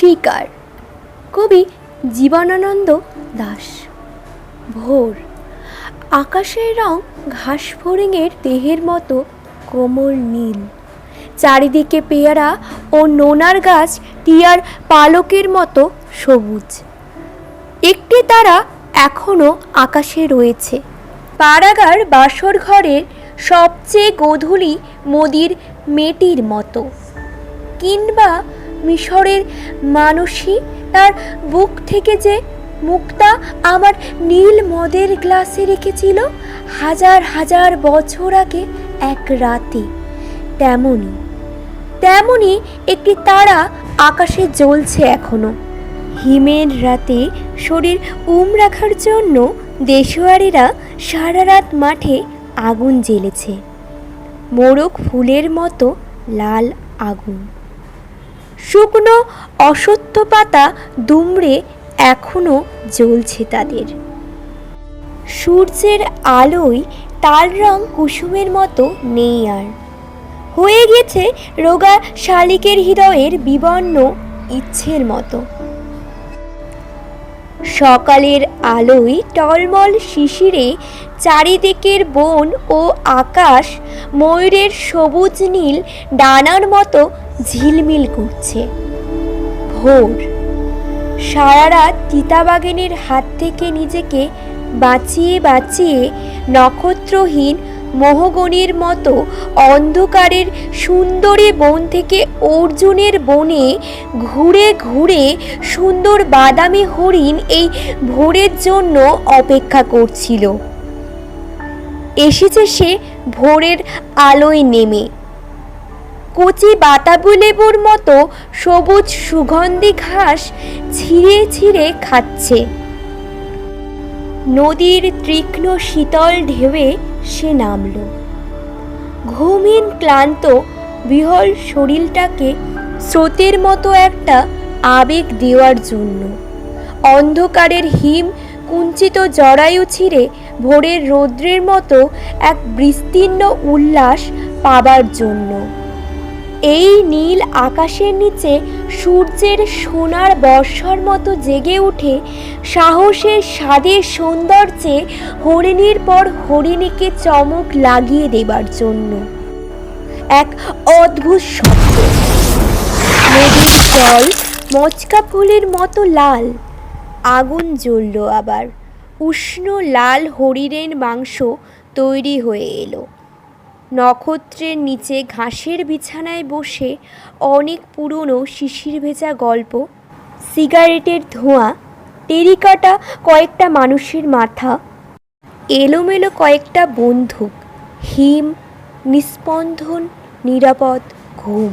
শিকার কবি জীবনানন্দ দাস। ভোর। আকাশের রং ঘাস ফড়িংয়ের দেহের মতো কোমল নীল। চারিদিকে পেয়ারা ও নোনার গাছ টিয়ার পালকের মতো সবুজ। একটি তারা এখনও আকাশে রয়েছে। পাড়াগার বাসর ঘরের সবচেয়ে গোধূলি মোদির মেটির মতো। কিংবা মিশরের মানুষই তার বুক থেকে যে মুক্তা আমার নীল মদের গ্লাসে রেখেছিল হাজার হাজার বছর আগে এক রাতে। তেমনই তেমনই একটি তারা আকাশে জ্বলছে এখনও। হিমের রাতে শরীর উম রাখার জন্য দেশোয়ারিরা সারা রাত মাঠে আগুন জ্বেলেছে। মোরগ ফুলের মতো লাল আগুন। শুকনো অসত্য পাতা দুমড়ে এখনও জ্বলছে তাদের। সূর্যের আলোয় তার রং কুসুমের মতো নেই আর। হয়ে গেছে রোগা শালিকের হৃদয়ের বিবর্ণ ইচ্ছের মতো। সকালের আলোয় টলমল শিশিরে চারিদিকের বন ও আকাশ ময়ূরের সবুজ নীল ডানার মতো ঝিলমিল করছে। ভোর। সারা রাত হাত থেকে নিজেকে বাঁচিয়ে বাঁচিয়ে নক্ষত্রহীন মোহগণির মতো অন্ধকারের সুন্দরী বন থেকে অর্জুনের বনে ঘুরে ঘুরে সুন্দর বাদামি হরিণ এই ভোরের জন্য অপেক্ষা করছিল। এসেছে সে ভোরের আলোয় নেমে। কচি বাতাবি লেবুর মতো সবুজ সুগন্ধি ঘাস ছিঁড়ে ছিঁড়ে খাচ্ছে। নদীর তীক্ষ্ণ শীতল ঢেউয়ে সে নামল। ঘুমহীন ক্লান্ত, বিহল শরীরটাকে স্রোতের মতো একটা আবেগ দেওয়ার জন্য। অন্ধকারের হিম কুঞ্চিত জরায়ু ছিঁড়ে ভোরের রৌদ্রের মতো এক বিস্তীর্ণ উল্লাস পাবার জন্য। এই নীল আকাশের নিচে সূর্যের সোনার বর্ষার মতো জেগে উঠে সাহসের স্বাদের সৌন্দর্যে হরিণীর পর হরিণীকে চমক লাগিয়ে দেবার জন্য। এক অদ্ভুত শব্দ। নদীর জল মচকা ফুলের মতো লাল। আগুন জ্বলল আবার। উষ্ণ লাল হরিণের মাংস তৈরি হয়ে এলো। নক্ষত্রের নিচে ঘাসের বিছানায় বসে অনেক পুরনো শিশির ভেজা গল্প, সিগারেটের ধোঁয়া, টেরিকাটা কয়েকটা মানুষের মাথা, এলোমেলো কয়েকটা বন্দুক, হিম নিস্পন্দন নিরাপদ, ঘুম।